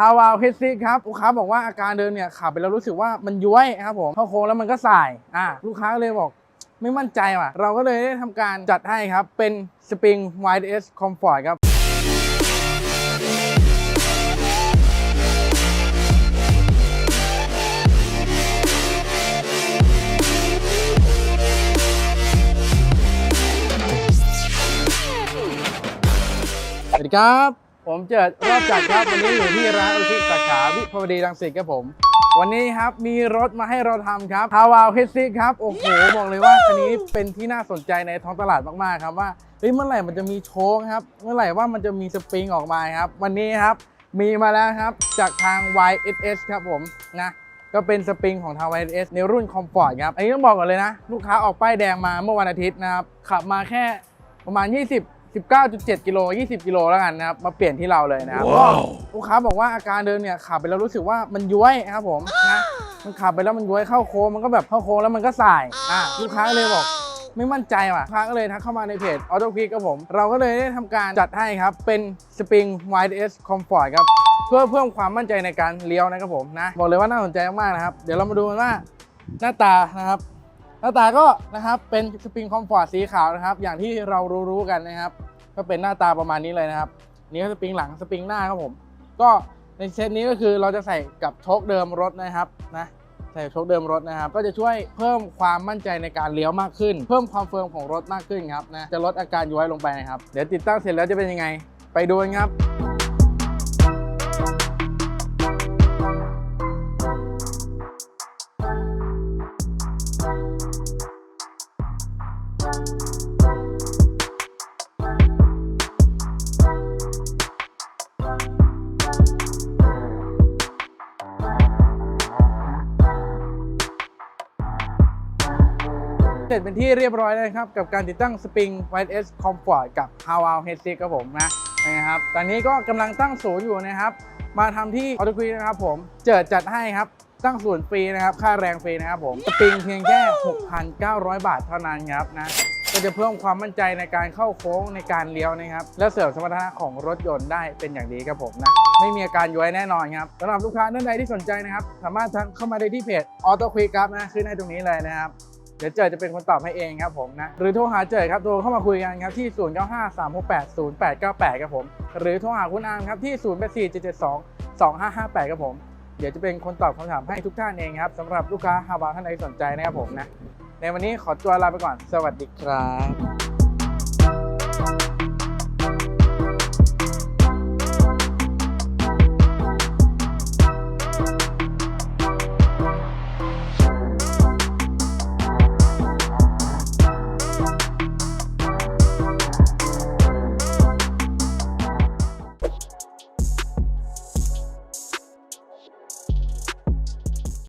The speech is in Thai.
ฮาวาวเฮดซิกครับลูกค้าบอกว่าอาการเดิมเนี่ยขับไปแล้วรู้สึกว่ามันย้วยครับผมเข้าโค้งแล้วมันก็สายอ่าลูกค้าก็เลยบอกไม่มั่นใจว่ะ เราก็เลยได้ทำการจัดให้ครับ เป็นสปริง YDS Comfort ครับสวัสดีครับ ผมเจิดรอบจัดครับวันนี้อยู่ที่ร้านอุทิศสาขาวิภาวดีรังสิตครับผม วันนี้ครับมีรถมาให้เราทำครับฮาวาวเฮซิครับ โอ้โห บอกเลยว่าคันนี้เป็นที่น่าสนใจในท้องตลาดมากๆครับว่าเฮ้ยเมื่อไหร่มันจะมีโชคครับ เมื่อไหร่ว่ามันจะมีสปริงออกมาครับ วันนี้ครับมีมาแล้วครับจากทาง YSS ครับผมนะก็เป็นสปริงของทาง YSS ในรุ่น Comfort ครับ อันนี้ต้องบอกก่อนเลยนะ ลูกค้าออกป้ายแดงมาเมื่อวันอาทิตย์นะครับขับมาแค่ประมาณ 20 19.7 กิโล 20 กิโลแล้วกันนะครับ มาเปลี่ยนที่เราเลยนะครับก็ลูกค้าบอกว่าอาการเดิมเนี่ยขับไปแล้วรู้สึกว่ามันย้วยครับผมนะมันขับไปแล้วมันย้วยเข้าโค้งมันก็แบบเข้าโค้งแล้วมันก็สายอะลูกค้าก็เลยบอก ไม่มั่นใจว่ะลูกค้าก็เลยทักเข้ามาในเพจ Auto Quick ครับผม เราก็เลยได้ทำการจัดให้ครับ เป็น Spring YS Comfort ครับ เพื่อเพิ่มความมั่นใจในการเลี้ยวนะครับผมนะ บอกเลยว่าน่าสนใจมากๆนะครับ เดี๋ยวเรามาดูกันว่าหน้าตานะครับห น้าตาก็นะครับเป็นสปริงคอมฟอร์ตสีขาวนะครับ อย่างที่เรารู้ๆกันนะครับ ก็เป็นหน้าตาประมาณนี้เลยนะครับ นี่ก็สปริงหลังสปริงหน้าครับผม ก็ในเซตนี้ก็คือเราจะใส่กับโชคเดิมรถนะครับนะใส่โชคเดิมรถนะครับ ก็จะช่วยเพิ่มความมั่นใจในการเลี้ยวมากขึ้น เพิ่มความเฟิร์มของรถมากขึ้นครับนะจะลดอาการย้อยลงไปนะครับ เดี๋ยวติดตั้งเสร็จแล้วจะเป็นยังไง ไปดูกันครับ เสร็จเป็นที่เรียบร้อยแล้วนะครับ กับการติดตั้ง Spring White S Comfort กับ h a w a l Head Stick ครับผมนะนะครับตอนนี้ก็กำลังตั้งศูนย์อยู่นะครับ มาทำที่ Auto Quick นะครับผม เจิดจัดให้ครับ ตั้งศูนฟรีนะครับ ค่าแรงฟรีนะครับผมสปริงเพียงแค่ 6,900 บาทเท่านั้นครับนะก็จะเพิ่มความมั่นใจในการเข้าโค้งในการเลี้ยวนะครับ และเสริมสมรรถนะของรถยนต์ได้เป็นอย่างดีครับผมนะ ไม่มีอาการย้วยแน่นอนครับสำหรับลูกค้าท่านใดที่สนใจนะครับ สามารถทักเข้ามาได้ที่เพจ Auto Quick ครับนะขึ้นให้ตรงนี้เลยนะครับเดี๋ยวเจอจะเป็นคนตอบให้เองครับผมนะหรือโทรหาเจอครับโทรเข้ามาคุยกันครับที่ 0 9 5 3 6 8 0 8 9 8 ครับผม หรือโทรหาคุณอามครับที่ 0 8 4 7 7 2 2 5 5 8 ครับผม เดี๋ยวจะเป็นคนตอบคำถามให้ทุกท่านเองครับสำหรับลูกค้าฮาวาท่านใดสนใจนะครับผมนะ ในวันนี้ขอตัวลาไปก่อน สวัสดีครับ